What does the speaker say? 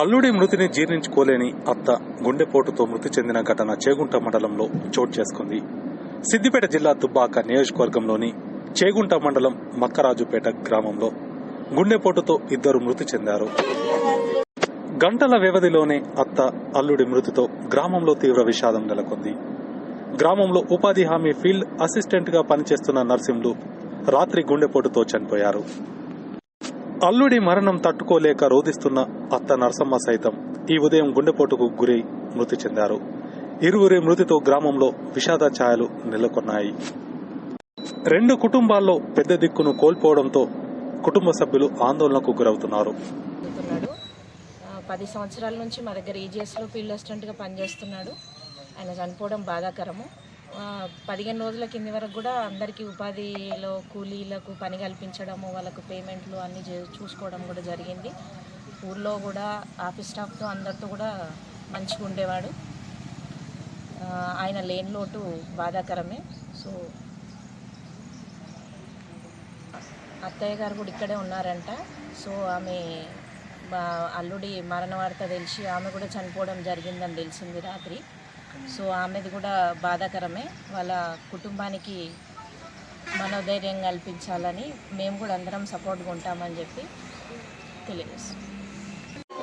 అల్లుడి మృతిని జీర్ణించుకోలేని అత్త గుండెపోటుతో మృతి చెందిన ఘటన చేగుంట మండలంలో చోటు చేసుకుంది. సిద్దిపేట జిల్లా దుబ్బాక నియోజకవర్గంలోని చేగుంట మండలం మక్కరాజుపేట గ్రామంలో గుండెపోటుతో ఇద్దరు మృతి చెందారు. గంటల వ్యవధిలోనే అత్త అల్లుడి మృతితో గ్రామంలో తీవ్ర విషాదం నెలకొంది. గ్రామంలో ఉపాధి హామీ ఫీల్డ్ అసిస్టెంట్గా పనిచేస్తున్న నర్సింహులు రాత్రి గుండెపోటుతో చనిపోయారు. అల్లుడి మరణం తట్టుకోలేక రోధిస్తున్న అత్త నరసమ్మ సైతం ఈ ఉదయం గుండెపోటుకు గురై మృతి చెందారు. ఇరువురి మృతితో గ్రామంలో విషాద ఛాయలు నెలకొన్నాయి. రెండు కుటుంబాల్లో పెద్ద దిక్కును కోల్పోవడంతో కుటుంబ సభ్యులు ఆందోళనకు గురవుతున్నారు. పది సంవత్సరాల నుంచి మా దగ్గర ఈజీఎస్లో ఫీల్డ్ అసిస్టెంట్గా పనిచేస్తున్నాడు. ఆయన చనిపోవడం బాధాకరము. పదిహేను రోజుల కింది వరకు కూడా అందరికీ ఉపాధిలో కూలీలకు పని కల్పించడము వాళ్ళకు పేమెంట్లు అన్నీ చూసుకోవడం కూడా జరిగింది. ఊర్లో కూడా ఆఫీస్ స్టాఫ్తో అందరితో కూడా మంచిగా ఉండేవాడు. ఆయన లేని లోటు బాధాకరమే. సో అత్తయ్య గారు కూడా ఇక్కడే ఉన్నారంట. సో ఆమె అల్లుడి మరణ వార్త తెలిసి ఆమె కూడా చనిపోవడం జరిగిందని తెలిసింది రాత్రి. సో ఆమెది కూడా బాధాకరమే. వాళ్ళ కుటుంబానికి మనోధైర్యం కల్పించాలని మేము కూడా అందరం సపోర్ట్గా ఉంటామని చెప్పి తెలియజేస్తాం